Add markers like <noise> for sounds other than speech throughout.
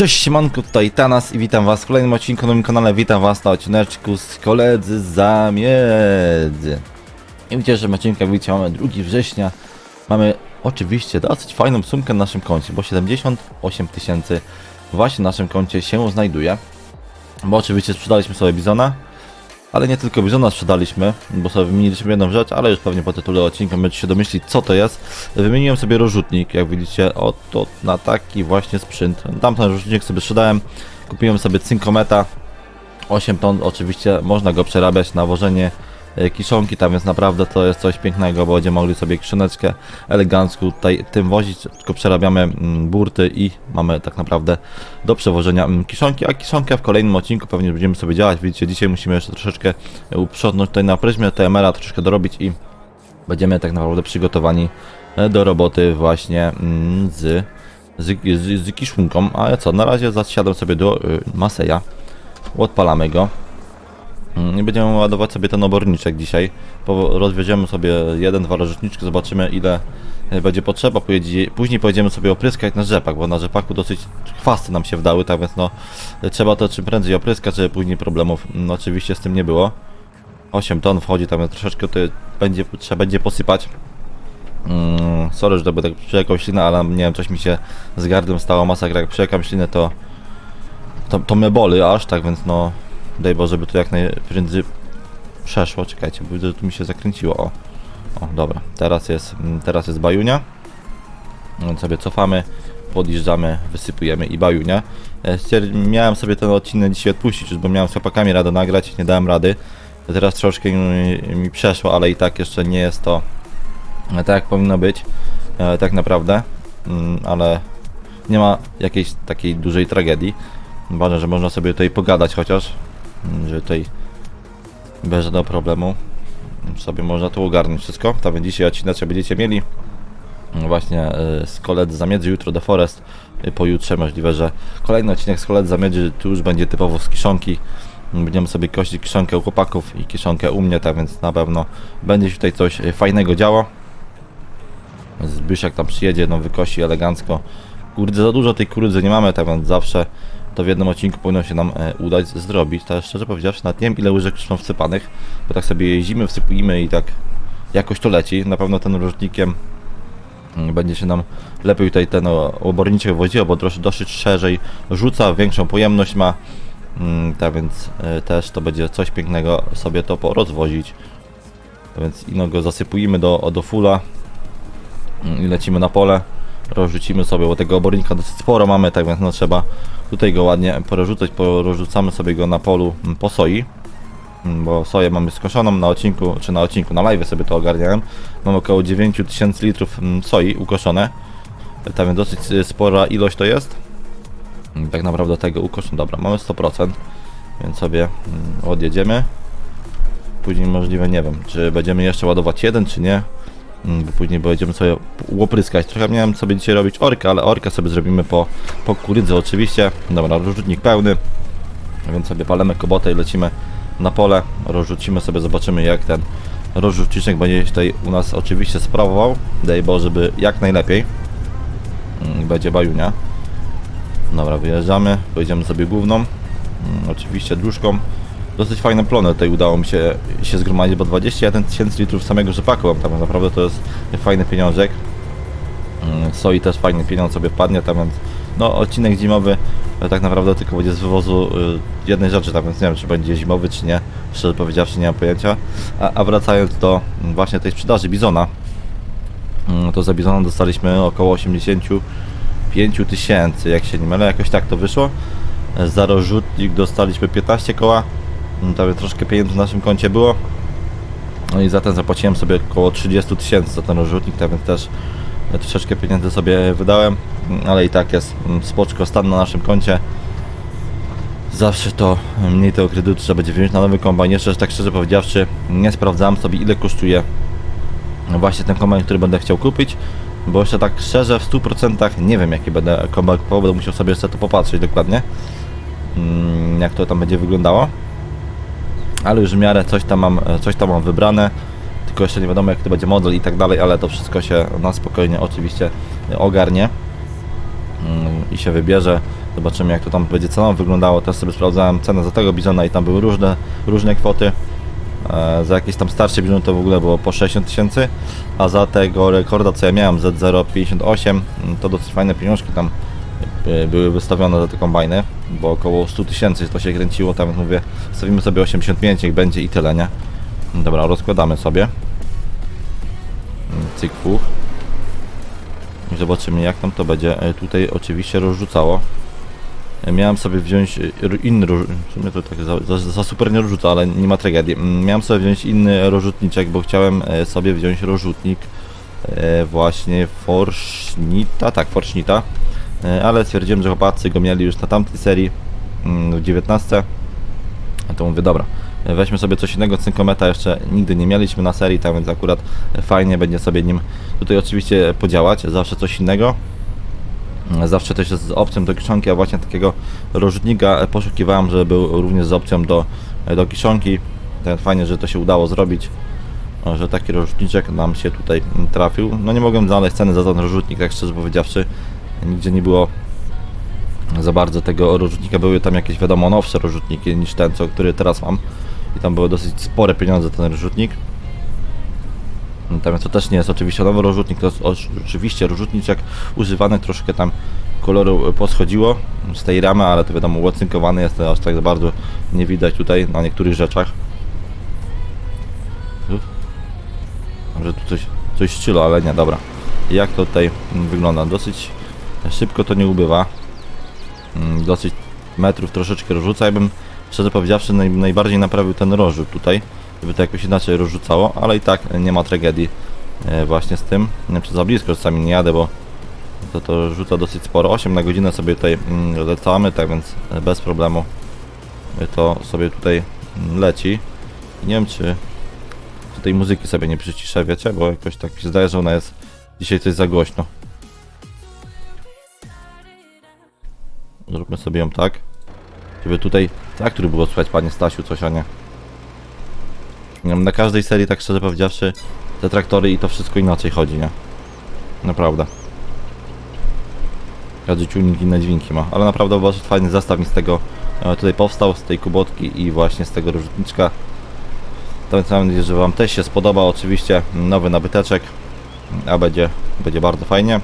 Cześć siemanko, tutaj Tanas i witam was w kolejnym odcinku na moim kanale, witam was na odcineczku z koledzy z miedzy. I w dzisiejszym odcinku, jak widzicie, mamy 2 września, mamy oczywiście dosyć fajną sumkę na naszym koncie, bo 78 tysięcy właśnie na naszym koncie się znajduje. Bo oczywiście sprzedaliśmy sobie Bizona, ale nie tylko Bizona sprzedaliśmy, bo sobie wymieniliśmy jedną rzecz, ale już pewnie po tytule odcinka będziecie się domyślić co to jest. Wymieniłem sobie rozrzutnik, jak widzicie, oto na taki właśnie sprzęt. Tamten rozrzutnik sobie sprzedałem, kupiłem sobie cynkometa, 8 ton, oczywiście można go przerabiać na wożenie kiszonki, tam więc naprawdę to jest coś pięknego, bo będziemy mogli sobie kiszoneczkę elegancko tutaj tym wozić, tylko przerabiamy mm, burty i mamy tak naprawdę do przewożenia mm, kiszonki, a kiszonkę w kolejnym odcinku pewnie będziemy sobie działać, widzicie, dzisiaj musimy jeszcze troszeczkę e, uprzątnąć tutaj na pryzmie TMR-a, troszeczkę dorobić i będziemy tak naprawdę przygotowani e, do roboty właśnie mm, z, z, z, z kiszunką, a co, na razie zasiadam sobie do y, Maseja, odpalamy go i będziemy ładować sobie ten oborniczek dzisiaj, rozwieziemy sobie jeden, dwa rozrzutniczki, zobaczymy ile e, będzie potrzeba, później pojedziemy sobie opryskać na rzepak, bo na rzepaku dosyć chwasty nam się wdały, tak więc no trzeba to czym prędzej opryskać, żeby później problemów mm, oczywiście z tym nie było. 8 ton wchodzi, tam troszeczkę to będzie, trzeba będzie posypać. Mm, sorry, że to by tak przyjekał ślinę, ale nie wiem, coś mi się z gardłem stało, masakra, jak przyjekam ślinę to, to, to boli aż, tak więc no, daj Boże, żeby to jak najprędzej przeszło, czekajcie, bo tu mi się zakręciło, o, o, dobra, teraz jest, mm, teraz jest bajunia, więc sobie cofamy, podjeżdżamy, wysypujemy i bajunia. E, Miałem sobie ten odcinek dzisiaj odpuścić, już bo miałem z chłopakami radę nagrać, nie dałem rady. Teraz troszkę mi, przeszło, ale i tak jeszcze nie jest to e, tak jak powinno być, e, tak naprawdę, Mm, ale nie ma jakiejś takiej dużej tragedii. Ważne, że można sobie tutaj pogadać chociaż, że tutaj bez żadnego problemu sobie można tu ogarnąć wszystko. Tak więc dzisiaj odcinek będziecie mieli właśnie y, z koledzy zamiedzy, jutro The Forest, y, pojutrze możliwe, że kolejny odcinek z koledzy zamiedzy tu już będzie typowo z kiszonki. Będziemy sobie kościć kiszonkę u chłopaków i kiszonkę u mnie, tak więc na pewno będzie się tutaj coś y, fajnego działo. Zbyszek tam przyjedzie, no wykosi elegancko. Kurde, za dużo tej kurydzy nie mamy, tak więc zawsze to w jednym odcinku powinno się nam e, udać zrobić. Tak szczerze powiedziawszy, nawet nie wiem ile łyżek już mam wsypanych, bo tak sobie jeździmy, wsypujemy i tak jakoś to leci. Na pewno ten różnikiem mm, będzie się nam lepiej tutaj ten oborniczek woziło, bo dosyć szerzej rzuca, większą pojemność ma. Mm, tak więc e, też to będzie coś pięknego sobie to porozwozić. Tak więc ino go zasypujemy do, do fula Mm, i lecimy na pole. Rozrzucimy sobie, bo tego obornika dosyć sporo mamy, tak więc no trzeba tutaj go ładnie porozrzucać. Porozrzucamy sobie go na polu mm, po soi. Mm, Bo soję mamy skoszoną na odcinku, czy na odcinku, na live sobie to ogarniałem. Mam około 9000 litrów mm, soi ukoszone. Tak więc dosyć y, spora ilość to jest. Tak naprawdę tego ukoszone. Dobra, mamy 100%, więc sobie odjedziemy. Później możliwe, nie wiem, czy będziemy jeszcze ładować jeden, czy nie. Mm, bo później będziemy sobie łopryskać. Trochę miałem sobie dzisiaj robić orkę, ale orkę sobie zrobimy po, po kurydze oczywiście. Dobra, rozrzutnik pełny, więc sobie palemy kobotę i lecimy na pole. Rozrzucimy sobie, zobaczymy jak ten rozrzutniczek będzie się tutaj u nas oczywiście sprawował. Daj Boże, żeby jak najlepiej. Mm, Będzie bajunia. Dobra, wyjeżdżamy, pojedziemy sobie główną. Mm, Oczywiście dróżką. Dosyć fajne plony tutaj udało mi się, się zgromadzić, bo 21 tysięcy litrów samego rzepaku mam tam naprawdę to jest fajny pieniążek. Mm, Soi też fajny pieniądz sobie padnie, tam więc no odcinek zimowy e, tak naprawdę tylko będzie z wywozu y, jednej rzeczy, tam więc nie wiem czy będzie zimowy czy nie, szczerze powiedziawszy nie mam pojęcia. A, a wracając do mm, właśnie tej sprzedaży Bizona, mm, to za Bizona dostaliśmy około 85 tysięcy, jak się nie mylę, jakoś tak to wyszło. E, Za rozrzutnik dostaliśmy 15 koła, Tam troszkę pieniędzy w naszym koncie było. No i za ten zapłaciłem sobie około 30 tysięcy za ten rozrzutnik, tak więc też e, troszeczkę pieniędzy sobie wydałem, ale i tak jest mm, spoczko stan na naszym koncie. Zawsze to mniej tego kredytu trzeba będzie wziąć na nowy kombajn. Jeszcze tak szczerze powiedziawszy, nie sprawdzałem sobie ile kosztuje właśnie ten kombajn, który będę chciał kupić, bo jeszcze tak szczerze w 100% nie wiem jaki będę kombajn kupował, będę musiał sobie jeszcze to popatrzeć dokładnie, mm, jak to tam będzie wyglądało ale już w miarę coś tam mam, coś tam mam wybrane, tylko jeszcze nie wiadomo jak to będzie model i tak dalej, ale to wszystko się na spokojnie oczywiście ogarnie mm, i się wybierze. Zobaczymy jak to tam będzie cenowo wyglądało. Też sobie sprawdzałem cenę za tego bizona i tam były różne, różne kwoty. E, za jakieś tam starsze bizony to w ogóle było po 60 tysięcy, a za tego rekorda co ja miałem Z058 mm, to dosyć fajne pieniążki tam e, były wystawione za te kombajny, bo około 100 tysięcy to się kręciło, tam mówię, stawimy sobie 85, niech będzie i tyle, nie? Dobra, rozkładamy sobie. Cyk, fuch. I zobaczymy jak tam to będzie e, tutaj oczywiście rozrzucało. E, Miałem sobie wziąć e, inny roz... w sumie to tak za, za, za super nie rozrzuca, ale nie ma tragedii. Mm, Miałem sobie wziąć inny rozrzutniczek, bo chciałem sobie wziąć rozrzutnik właśnie Forschnita, tak, Forschnita, E, ale stwierdziłem, że chłopacy go mieli już na tamtej serii mm, w 19. A to mówię, dobra, e, weźmy sobie coś innego, cynkometa jeszcze nigdy nie mieliśmy na serii, tak więc akurat fajnie będzie sobie nim tutaj oczywiście podziałać, zawsze coś innego. Mm, Zawsze też z opcją do kiszonki, a właśnie takiego rozrzutnika poszukiwałem, żeby był również z opcją do, do kiszonki. Tak fajnie, że to się udało zrobić, że taki rozrzutniczek nam się tutaj trafił. No nie mogłem znaleźć ceny za ten rozrzutnik, tak szczerze powiedziawszy. Nigdzie nie było za bardzo tego rozrzutnika. Były tam jakieś wiadomo nowsze rozrzutniki niż ten, co, który teraz mam. I tam były dosyć spore pieniądze ten rozrzutnik. Natomiast to też nie jest oczywiście nowy rozrzutnik, to jest oczywiście rozrzutniczek używany, troszkę tam koloru poschodziło z tej ramy, ale to wiadomo łacynkowany jest, aż tak bardzo nie widać tutaj na niektórych rzeczach. Może tu coś, coś szczylo, ale nie, dobra. Jak to tutaj wygląda? Dosyć szybko to nie ubywa. Mm, Dosyć metrów troszeczkę rozrzuca. Ja bym szczerze powiedziawszy naj, najbardziej naprawił ten rozrzut tutaj, żeby to jakoś inaczej rozrzucało, ale i tak nie ma tragedii e, właśnie z tym. Nie wiem, czy za blisko czasami nie jadę, bo to to rzuca dosyć sporo. 8 na godzinę sobie tutaj mm, lecamy, tak więc e, bez problemu to sobie tutaj mm, leci. Nie wiem, czy tej muzyki sobie nie przyciszę, wiecie, bo jakoś tak się zdaje, że ona jest dzisiaj coś za głośno. Zróbmy sobie ją tak, żeby tutaj traktor było słychać, panie Stasiu, coś, a nie. Wiem, Na każdej serii, tak szczerze powiedziawszy, te traktory i to wszystko inaczej chodzi, nie? Naprawdę. Każdy ciągnik inne dźwięki ma, ale naprawdę bardzo fajny zestaw mi z tego e, tutaj powstał, z tej kubotki i właśnie z tego. To więc mam nadzieję, że Wam też się spodoba. Oczywiście nowy nabyteczek, a będzie, będzie bardzo fajnie.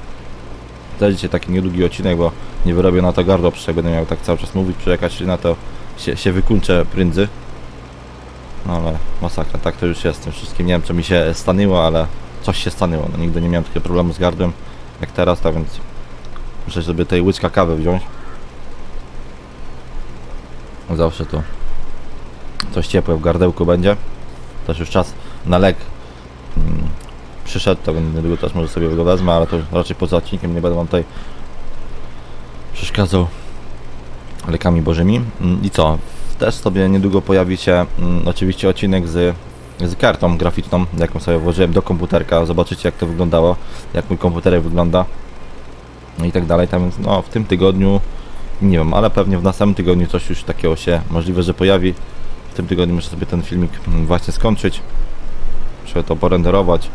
Znajdziecie taki niedługi odcinek, bo nie wyrobię na to gardło, przecież jak będę miał tak cały czas mówić, przejechać na to się, się wykończę. No ale masakra, tak to już jest tym wszystkim. Nie wiem, co mi się stanęło, ale coś się stanęło. No, nigdy nie miałem takiego problemu z gardłem jak teraz, tak więc muszę sobie tej łyczka kawy wziąć. Zawsze to coś ciepłe w gardełku będzie. Też już czas na lek przyszedł, to niedługo też może sobie go wezmę, ale to raczej poza odcinkiem nie będę wam tutaj przeszkadzał lekami bożymi. Mm, I co? Też sobie niedługo pojawi się mm, oczywiście odcinek z, z kartą graficzną, jaką sobie włożyłem do komputerka. Zobaczycie jak to wyglądało, jak mój komputerek wygląda i tak dalej. Tam więc no, w tym tygodniu nie wiem, ale pewnie w następnym tygodniu coś już takiego się możliwe, że pojawi. W tym tygodniu muszę sobie ten filmik mm, właśnie skończyć. Muszę to porenderować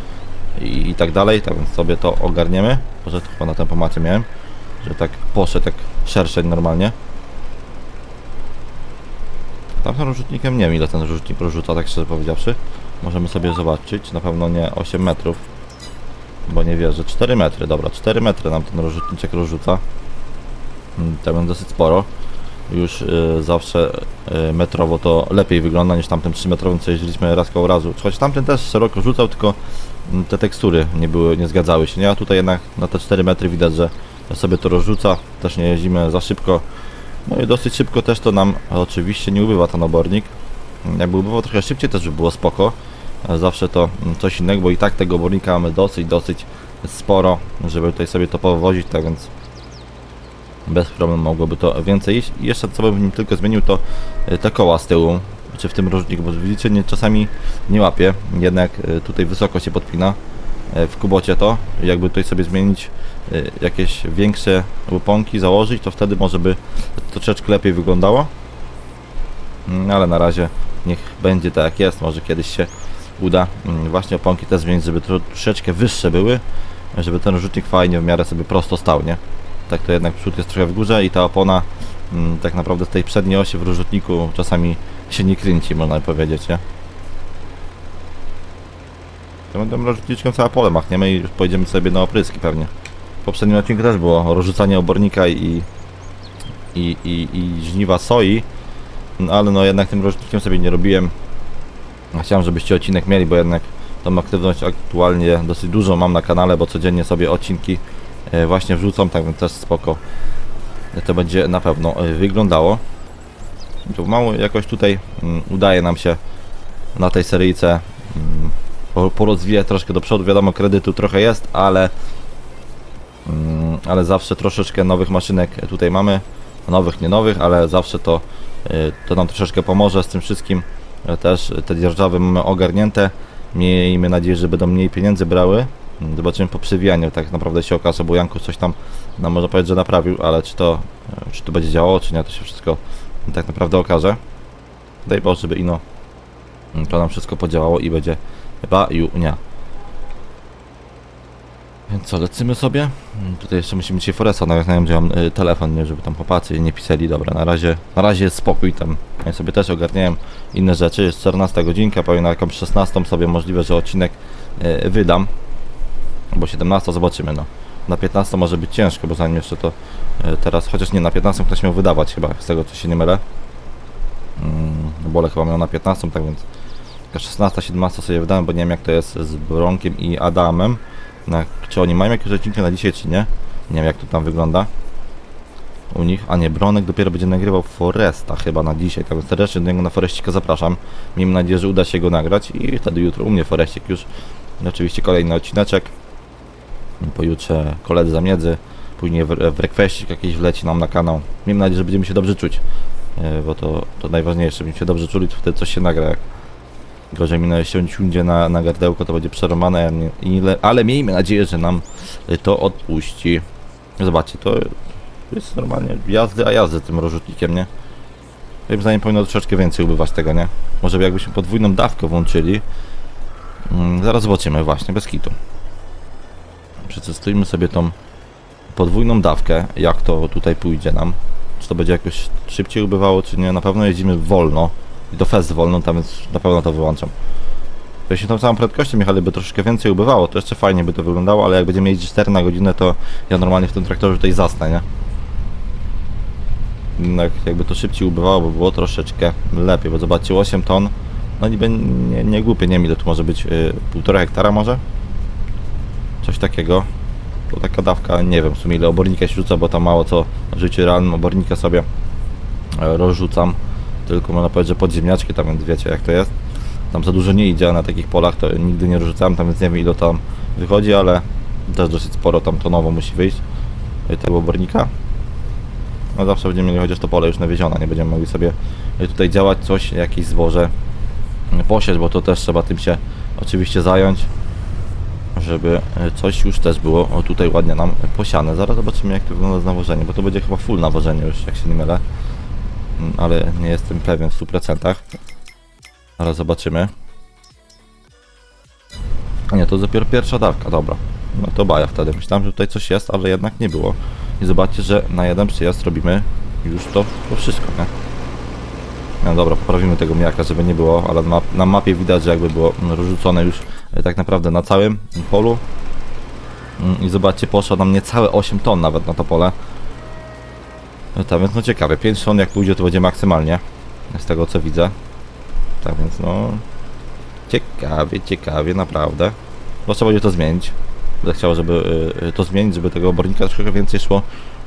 i, i tak dalej, tak więc sobie to ogarniemy. Może to chyba na tempomacie miałem, że tak poszedł tak szerszeń normalnie. Tamtym rozrzutnikiem nie wiem ile ten rozrzutnik rozrzuca, tak szczerze powiedziawszy. Możemy sobie zobaczyć, na pewno nie 8 metrów, bo nie wierzę. 4 metry, dobra, 4 metry nam ten rozrzutniczek rozrzuca. Mm, To będzie dosyć sporo. Już y, zawsze y, metrowo to lepiej wygląda niż tamtym 3 metrowym, co jeździliśmy raz koło razu. Choć tamten też szeroko rzucał, tylko te tekstury nie były, nie zgadzały się. Nie, a tutaj jednak na te 4 metry widać, że sobie to rozrzuca. Też nie jeździmy za szybko. No i dosyć szybko też to nam oczywiście nie ubywa ten obornik. Jakby ubywał trochę szybciej też by było spoko. Zawsze to coś innego, bo i tak tego obornika mamy dosyć, dosyć sporo, żeby tutaj sobie to powozić, tak więc bez problemu mogłoby to więcej iść. I jeszcze co bym tylko zmienił to te koła z tyłu, czy w tym różniku, bo widzicie, nie, czasami nie łapie, jednak y, tutaj wysoko się podpina y, w kubocie to, jakby tutaj sobie zmienić y, jakieś większe łuponki, założyć, to wtedy może by troszeczkę lepiej wyglądało. Mm, Ale na razie niech będzie tak jak jest, może kiedyś się uda mm, właśnie oponki te zmienić, żeby tro- troszeczkę wyższe były, żeby ten rzutnik fajnie w miarę sobie prosto stał, nie? tak to jednak przód jest trochę w górze i ta opona mm, tak naprawdę z tej przedniej osi w rozrzutniku czasami się nie kręci, można powiedzieć, nie? To będę rozrzutniczką całe pole machniemy i pojedziemy sobie na opryski pewnie. W poprzednim odcinku też było rozrzucanie obornika i, i, i, i żniwa soi, no, ale no jednak tym rozrzutnikiem sobie nie robiłem. Chciałem, żebyście odcinek mieli, bo jednak tą aktywność aktualnie dosyć dużo mam na kanale, bo codziennie sobie odcinki e, właśnie wrzucam, tak więc też spoko to będzie na pewno e, wyglądało. Mało jakoś tutaj mm, udaje nam się na tej seryjce po- porozwijać troszkę do przodu. Wiadomo, kredytu trochę jest, ale mm, ale zawsze troszeczkę nowych maszynek tutaj mamy. Nowych, nie nowych, ale zawsze to, e, to nam troszeczkę pomoże z tym wszystkim. E, Też te dzierżawy mamy ogarnięte. Miejmy nadzieję, że będą mniej pieniędzy brały. Zobaczymy po przewijaniu, tak naprawdę się okaże, bo Janku coś tam nam można powiedzieć, że naprawił, ale czy to, e, czy to będzie działało, czy nie, to się wszystko tak naprawdę okaże. Daj Boże, żeby ino mm, to nam wszystko podziałało i będzie chyba junia. Więc co, lecimy sobie? Mm, Tutaj jeszcze musimy dzisiaj Foresta nawiązać, gdzie mam y, telefon, nie, żeby tam chłopacy nie pisali. Dobra, na razie, na razie jest spokój tam. Ja sobie też ogarniałem inne rzeczy. Jest 14 godzinka, powiem na jakąś 16 sobie możliwe, że odcinek y, wydam. Bo 17 zobaczymy, no. Na 15 może być ciężko, bo zanim jeszcze to y, teraz, chociaż nie, na 15 ktoś miał wydawać chyba, z tego co się nie mylę. Mm, Bole chyba miał na 15, tak więc taka 16, 17 sobie wydałem, bo nie wiem jak to jest z Bronkiem i Adamem. Na, czy oni mają jakieś odcinki na dzisiaj, czy nie? Nie wiem jak to tam wygląda. U nich, a nie, Bronek dopiero będzie nagrywał Foresta chyba na dzisiaj, tak więc serdecznie do niego na Foreścika zapraszam. Miejmy nadzieję, że uda się go nagrać i wtedy jutro u mnie Foreścik już. Oczywiście kolejny odcineczek. Pojutrze koledzy zamiedzy, później w, w requestik jakiś wleci nam na kanał. Miejmy nadzieję, że będziemy się dobrze czuć, e, bo to, to najważniejsze, żebyśmy się dobrze czuli, to wtedy coś się nagra. Jak gorzej się siądzie na, na gardełko, to będzie przeromane, ale miejmy nadzieję, że nam y, to odpuści. Zobaczcie, to jest normalnie jazdy, a jazdy tym rozrzutnikiem, nie? Moim zdaniem powinno troszeczkę więcej ubywać tego, nie? Może by jakbyśmy podwójną dawkę włączyli. Mm, zaraz zobaczymy właśnie, bez kitu. Przetestujmy sobie tą podwójną dawkę, jak to tutaj pójdzie nam. Czy to będzie jakoś szybciej ubywało, czy nie. Na pewno jeździmy wolno. I to fest wolno, tam więc na pewno to wyłączam. Jeśli tą samą prędkością jechali by troszeczkę więcej ubywało, to jeszcze fajnie by to wyglądało, ale jak będziemy jeździć 4 na godzinę, to ja normalnie w tym traktorze tutaj zasnę, nie? Jednak jakby to szybciej ubywało, by było troszeczkę lepiej, bo zobaczcie, 8 ton, no niby nie, nie głupie, nie wiem ile tu może być, yy, półtora hektara może? Takiego. To taka dawka, nie wiem w sumie ile obornika się rzuca, bo tam mało co w życiu realnym obornika sobie e, rozrzucam. Tylko można powiedzieć, że podziemniaczki tam, więc wiecie jak to jest. Tam za dużo nie idzie, na takich polach to nigdy nie rozrzucałem, tam więc nie wiem ile tam wychodzi, ale też dosyć sporo tam tonowo musi wyjść e, tego obornika. No zawsze będziemy mieli chociaż to pole już nawiezione, nie będziemy mogli sobie e, tutaj działać coś, jakieś zboże posieć, bo to też trzeba tym się oczywiście zająć żeby e, coś już też było tutaj ładnie nam posiane. Zaraz zobaczymy jak to wygląda z nawożeniem, bo to będzie chyba full nawożenie już, jak się nie mylę. Mm, Ale nie jestem pewien w 100%. Zaraz zobaczymy. Nie, to dopiero pierwsza dawka, dobra. No to baja wtedy. Myślałem, że tutaj coś jest, ale jednak nie było. I zobaczcie, że na jeden przyjazd robimy już to, to wszystko, nie? No dobra, poprawimy tego miaka, żeby nie było, ale na, mapie widać, że jakby było mm, rozrzucone już e, tak naprawdę na całym polu. Mm, I zobaczcie, poszło nam niecałe 8 ton nawet na to pole. No tak więc no ciekawe, 5 ton jak pójdzie to będzie maksymalnie, z tego co widzę. Tak więc no... Ciekawie, ciekawie, naprawdę. No trzeba będzie to zmienić. Będę chciał, żeby y, y, to zmienić, żeby tego obornika trochę więcej szło,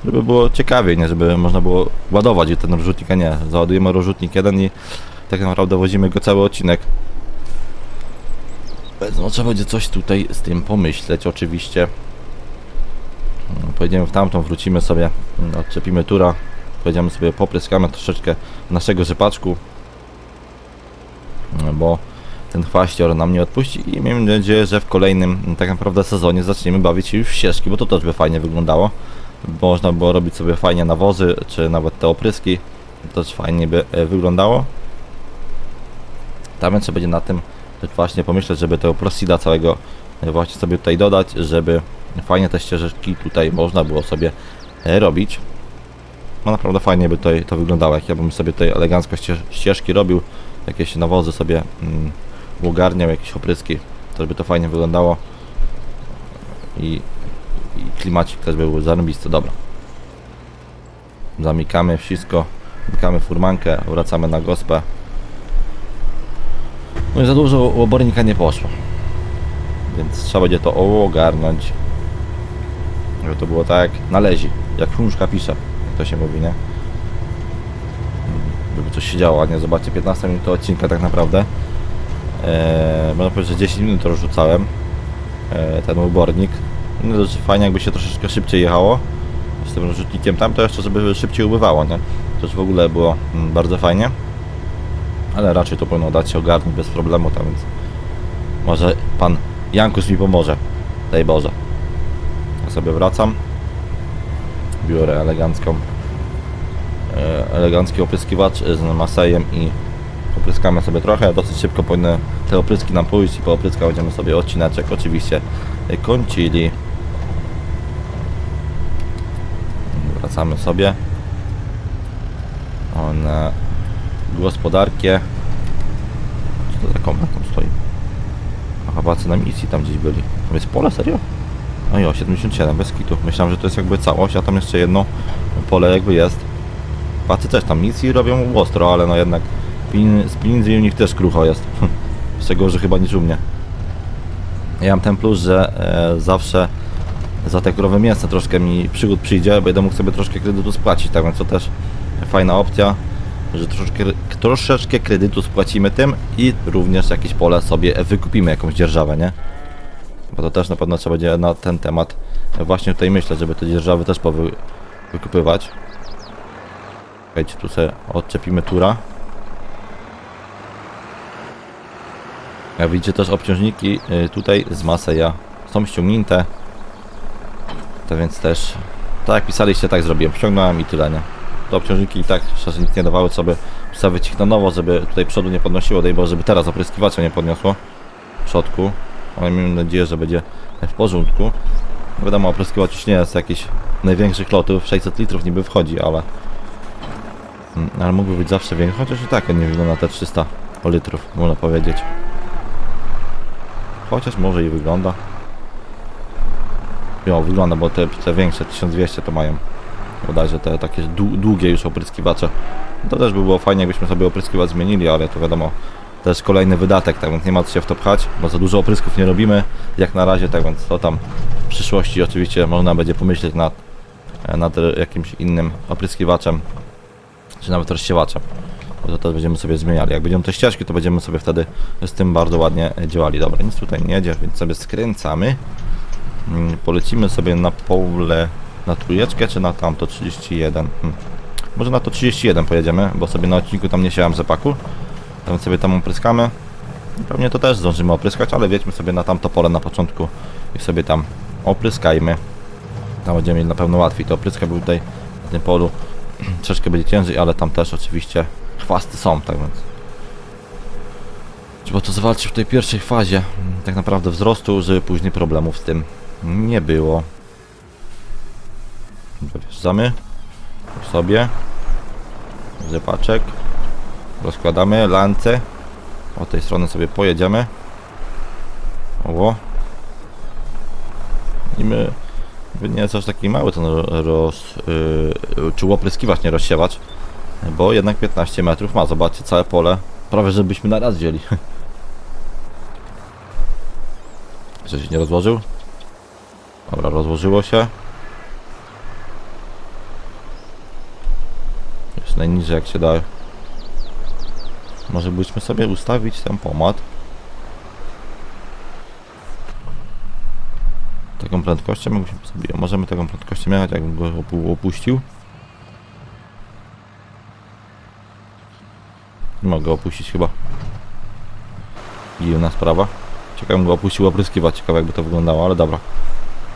żeby było ciekawie, nie? Żeby można było ładować ten rozrzutnik, a nie. Załadujemy rozrzutnik jeden i tak naprawdę wozimy go cały odcinek. No trzeba będzie coś tutaj z tym pomyśleć oczywiście. Mm, Pojedziemy w tamtą, wrócimy sobie, mm, odczepimy tura, pojedziemy sobie, popryskamy troszeczkę naszego rzepaczku, Mm, bo ten chwaścior nam nie odpuści i miejmy nadzieję, że w kolejnym mm, tak naprawdę sezonie zaczniemy bawić się już w ścieżki, bo to też by fajnie wyglądało. Można było robić sobie fajnie nawozy, czy nawet te opryski, to też fajnie by e, wyglądało. Tam trzeba będzie na tym właśnie pomyśleć, żeby tego prosida całego e, właśnie sobie tutaj dodać, żeby fajnie te ścieżeczki tutaj można było sobie e, robić. No naprawdę fajnie by tutaj to wyglądało, jak ja bym sobie tutaj elegancko ście- ścieżki robił, jakieś nawozy sobie mm, ugarniał, jakieś opryski, to by to fajnie wyglądało i klimacik też by był zarąbisty, dobra. Zamykamy wszystko, zamykamy furmankę, wracamy na gospę. No i za dużo obornika nie poszło, więc trzeba będzie to ogarnąć, żeby to było tak jak należy, jak książka pisze, jak to się mówi, nie? Żeby coś się działo, a nie zobaczcie 15 minut odcinka tak naprawdę. Eee, można powiedzieć, że 10 minut to rzucałem eee, ten obornik. No to fajnie jakby się troszeczkę szybciej jechało z tym rzutnikiem tam, to jeszcze żeby szybciej ubywało, nie? To w ogóle było mm, bardzo fajnie. Ale raczej to powinno dać się ogarnąć bez problemu tam, więc może pan Jankus mi pomoże. Daj Boże. Ja sobie wracam. Biorę elegancką e, elegancki opryskiwacz z Masejem i opryskamy sobie trochę. Dosyć szybko powinny te opryski nam pójść i po opryskach będziemy sobie odcineczek oczywiście kończyli. Wracamy sobie. O, na gospodarkę. Co to za komplet tam stoi? A chyba na misji tam gdzieś byli. Tam jest pole, serio? No i o, 77, bez kitu. Myślałem, że to jest jakby całość, a tam jeszcze jedno pole jakby jest. Pacy też tam misji robią ostro, ale no jednak z u nich też krucho jest. <laughs> Z czego, że chyba nic u mnie. Ja mam ten plus, że e, zawsze za te krowy mięsne troszkę mi przygód przyjdzie, będę mógł sobie troszkę kredytu spłacić, tak więc to też fajna opcja, że troszeczkę, troszeczkę kredytu spłacimy tym i również jakieś pole sobie wykupimy, jakąś dzierżawę, nie? Bo to też na pewno trzeba będzie na ten temat właśnie tutaj myśleć, żeby te dzierżawy też powy, wykupywać. Słuchajcie, tu sobie odczepimy tura. Jak widzicie też obciążniki y, tutaj z Maseja są ściągnięte. To więc też, tak jak pisaliście, tak zrobiłem. Ściągnąłem i tyle, nie? Te obciążniki i tak szczerze nic nie dawały, co by wstawić ich na nowo, żeby tutaj przodu nie podnosiło, daj Boże, żeby teraz opryskiwacza nie podniosło w przodku. Ale mam nadzieję, że będzie w porządku. Wiadomo, opryskiwacz już nie jest jakiś największych lotów, 600 litrów niby wchodzi, ale Mm, ale mógłby być zawsze większy, chociaż i tak nie wygląda te 300 litrów, można powiedzieć. Chociaż może i wygląda. Jo, wygląda, bo te, te większe 1200 to mają. Bodajże te takie dłu- długie już opryskiwacze. To też by było fajnie, jakbyśmy sobie opryskiwacz zmienili, ale to wiadomo, też kolejny wydatek, tak więc nie ma co się w to pchać, bo za dużo oprysków nie robimy, jak na razie, tak więc to tam w przyszłości oczywiście można będzie pomyśleć nad, nad jakimś innym opryskiwaczem, czy nawet rozsiewaczem. Bo To, to będziemy sobie zmieniali. Jak będziemy te ścieżki, to będziemy sobie wtedy z tym bardzo ładnie działali. Dobra, nic tutaj nie jedzie, więc sobie skręcamy. Mm, Polecimy sobie na pole, na trójeczkę, czy na tamto 31. Hmm. Może na to 31 pojedziemy, bo sobie na odcinku tam nie siałem zepaku. Tam sobie tam opryskamy. Pewnie to też zdążymy opryskać, ale wiedźmy sobie na tamto pole na początku i sobie tam opryskajmy. Tam będziemy mieli na pewno łatwiej. To opryska był tutaj na tym polu <clears throat> troszkę będzie ciężej, ale tam też oczywiście chwasty są, tak więc trzeba to zwalczyć w tej pierwszej fazie tak naprawdę wzrostu, żeby później problemów z tym nie było. Wjeżdżamy sobie. Rzepaczek rozkładamy lance. Od tej strony sobie pojedziemy. O i my nie jest aż taki mały ten roz, yy, czy nie rozsiewać, bo jednak 15 metrów ma, zobaczcie całe pole, prawie żebyśmy na raz wzięli. <laughs> Czy się nie rozłożył? Dobra, rozłożyło się. Jest najniżej jak się da. Może byśmy sobie ustawić pomad. Taką prędkością sobie, możemy taką prędkością jechać, jakbym go opu- opuścił. Nie mogę opuścić chyba. Dziwna sprawa. Ciekawe, go opuścił opryskiwać, ciekawe jakby to wyglądało, ale dobra.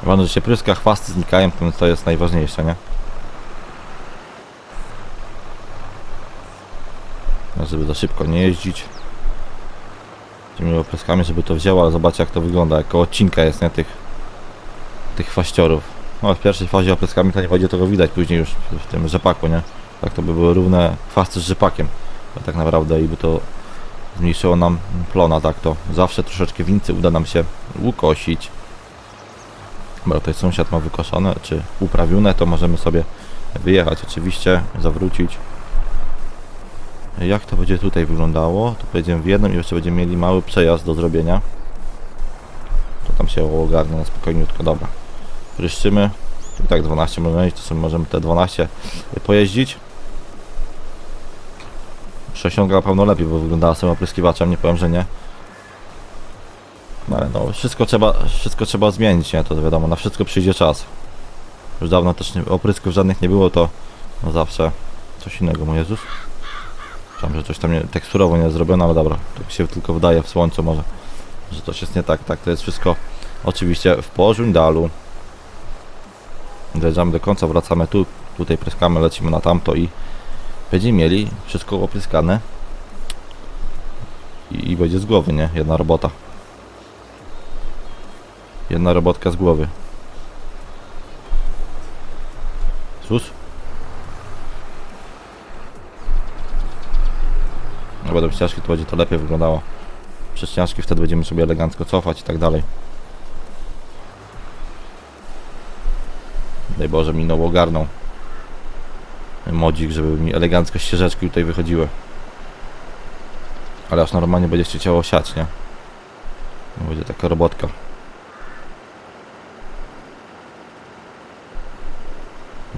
Ważne, że się pryska, chwasty znikają, to jest najważniejsze, nie? No, żeby za szybko nie jeździć. Tymi opryskami, żeby to wzięło, ale zobaczcie jak to wygląda, jako odcinka jest, nie? Tych tych faściorów. No w pierwszej fazie opryskami to nie będzie tego widać później już w tym rzepaku, nie? Tak to by były równe chwasty z rzepakiem. A tak naprawdę i by to zmniejszyło nam plona, tak to zawsze troszeczkę więcej uda nam się ukosić. Bo tutaj sąsiad ma wykoszone, czy uprawione, to możemy sobie wyjechać oczywiście, zawrócić. Jak to będzie tutaj wyglądało? To pojedziemy w jednym i jeszcze będziemy mieli mały przejazd do zrobienia. To tam się ogarnie na spokojniutko, dobra. Ryszczymy. I tak 12 możemy mieć, to sobie możemy te 12 pojeździć. Przesiąga na pewno lepiej, bo wyglądała samym opryskiwaczem, nie powiem, że nie. No ale no, wszystko trzeba, wszystko trzeba zmienić, nie? To wiadomo, na wszystko przyjdzie czas. Już dawno też nie, oprysków żadnych nie było, to no zawsze coś innego, mój Jezus. Myślałem, że coś tam nie, teksturowo nie jest zrobione, ale dobra, tak się tylko wydaje w słońcu może, że coś jest nie tak. Tak, to jest wszystko oczywiście w Pożundalu. Dojeżdżamy do końca, wracamy tu, tutaj pryskamy, lecimy na tamto i będziemy mieli wszystko opryskane. I, I będzie z głowy, nie? Jedna robota. Jedna robotka z głowy. Sus? No będą ścieżki, to będzie to lepiej wyglądało. Przez ścieżki wtedy będziemy sobie elegancko cofać i tak dalej. Daj Boże, mi nowo ogarnął modzik, żeby mi elegancko ścieżeczki tutaj wychodziły. Ale aż normalnie będzie się chciało siać, nie? No Będzie taka robotka.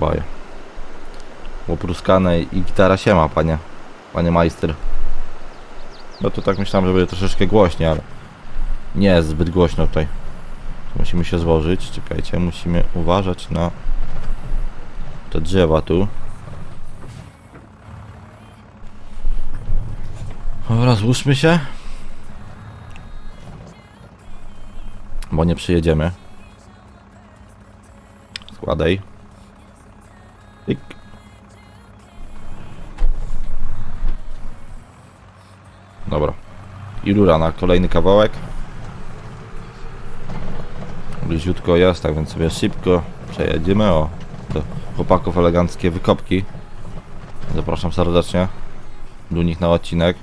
Baje. Opruskane i gitara się ma, panie. Panie majster. No to tak myślałem, że będzie troszeczkę głośniej, ale nie jest zbyt głośno tutaj. Musimy się złożyć. Czekajcie, musimy uważać na te drzewa tu. Dobra, złóżmy się. Bo nie przyjedziemy. Składaj. I rura na kolejny kawałek. Bliziutko jest, tak więc sobie szybko przejedziemy. O, do chłopaków eleganckie wykopki. Zapraszam serdecznie do nich na odcinek.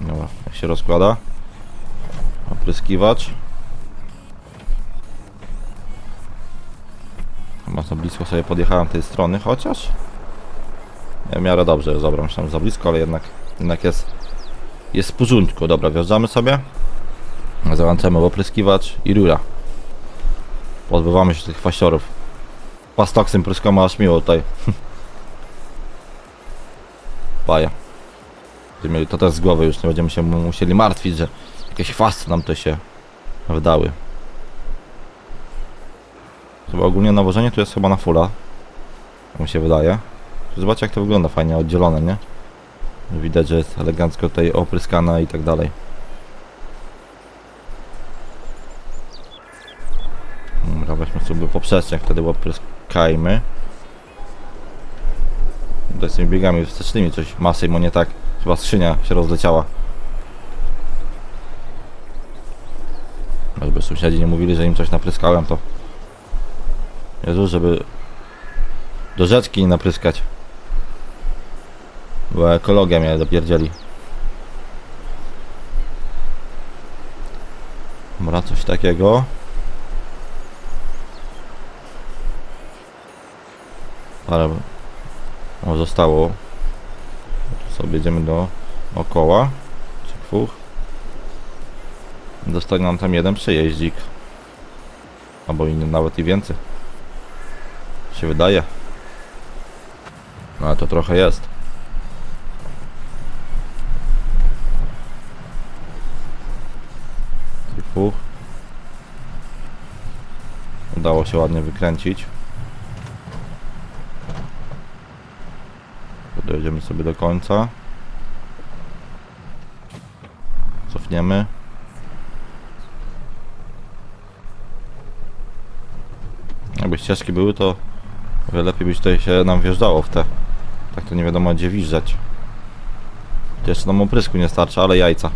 Dobra, jak się rozkłada. Opryskiwacz. Za blisko sobie podjechałem tej strony, chociaż w miarę dobrze dobra, myślałem, za blisko, ale jednak, jednak jest jest w porządku. Dobra, wjeżdżamy sobie. Załączamy opryskiwacz i rura. Pozbywamy się tych faściorów. Pastoksem pryskamy aż miło tutaj. <laughs> Paja. Będziemy mieli to też z głowy już, nie będziemy się mu- musieli martwić, że jakieś chwasty nam to się wydały. Chyba ogólnie nawożenie tu jest chyba na fulla. Tak mi się wydaje. Zobaczcie jak to wygląda fajnie oddzielone, nie? Widać, że jest elegancko tutaj opryskana i tak dalej. Dobra, weźmy sobie poprzeczniak, wtedy opryskajmy. Tutaj z tymi biegami wstecznymi coś masy mu nie tak. Chyba skrzynia się rozleciała. Żeby sąsiedzi nie mówili, że im coś napryskałem, to... Jezu, żeby... Do rzeczki nie napryskać. Bo ekologia mnie dopierdzieli. Dobra, coś takiego. Ale o, zostało. Tu jedziemy do okoła. Czy dwóch. Dostanie nam tam jeden przejeździk. Albo inny, nawet i więcej. Się wydaje. No ale to trochę jest. Się ładnie wykręcić. Dojedziemy sobie do końca. Cofniemy. Jakby ścieżki były, to wiele lepiej by tutaj się nam wjeżdżało w te. Tak to nie wiadomo gdzie wjeżdżać. Jeszcze nam oprysku nie starczy, ale jajca.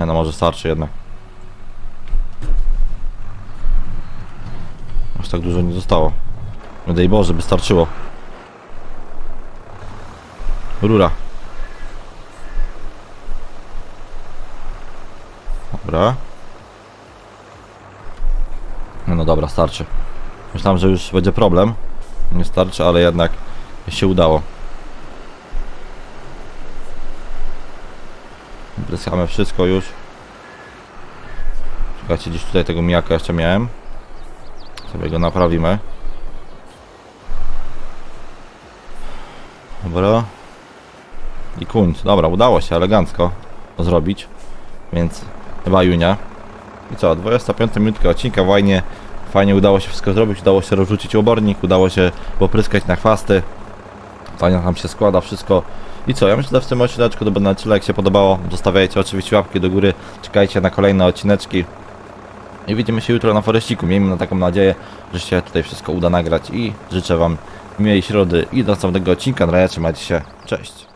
Nie no, może starczy jednak. Tak dużo nie zostało. No daj Boże, by starczyło. Rura. Dobra. No, no dobra, starczy. Myślałem, że już będzie problem. Nie starczy, ale jednak się udało. Bryskamy wszystko już. Czekajcie, gdzieś tutaj tego mijaka jeszcze miałem. Sobie go naprawimy. Dobra. I kunt. Dobra, udało się elegancko to zrobić. Więc chyba Junia. I co, 25 minutka odcinka fajnie, fajnie udało się wszystko zrobić, udało się rozrzucić obornik, udało się popryskać na chwasty. Fajnie nam się składa wszystko. I co, ja myślę, że w tym odcineczku to będę na tyle, jak się podobało. Zostawiajcie oczywiście łapki do góry, czekajcie na kolejne odcineczki. I widzimy się jutro na Foreściku. Miejmy na taką nadzieję, że się tutaj wszystko uda nagrać i życzę Wam miłej środy i do następnego odcinka. Na razie trzymajcie się. Cześć.